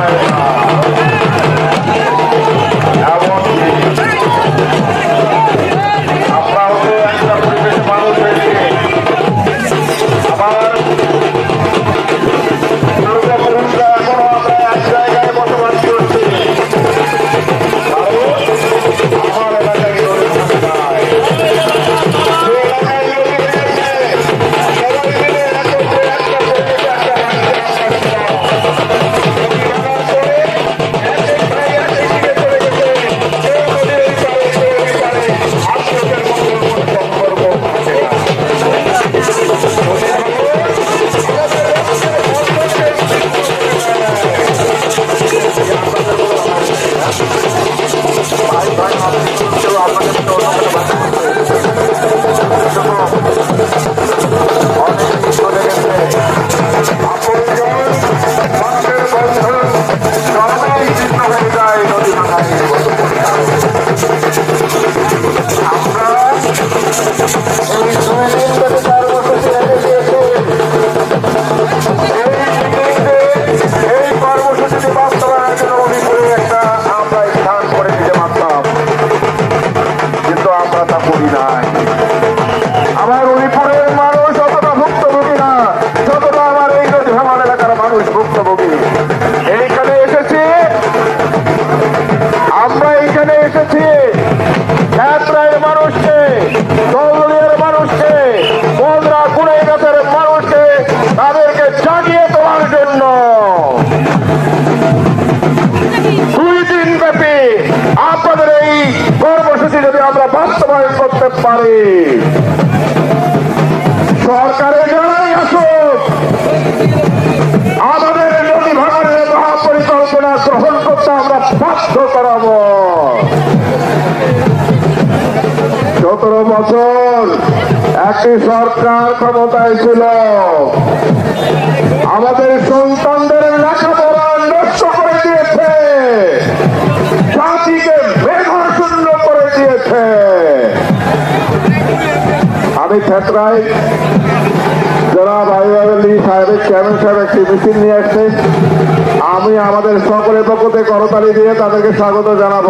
Bye. apagando. 49. বাস্তবায়ন করতে পারে। সরকারের জানাই আসুক। আমাদের নদী ভাঙানের মহাপরিকল্পনা গ্রহণ করতে আমরা বাধ্য করাব। সতেরো বছর একটি সরকার ক্ষমতায় ছিল। আমাদের সন্তানদের লেখা আমি থেতরাই জনাব আলী সাহেবের চেয়ারম্যান সাহেব একটি মিছিল নিয়ে আসছে আমি আমাদের সকলের পক্ষ থেকে করতালি দিয়ে তাদেরকে স্বাগত জানাব।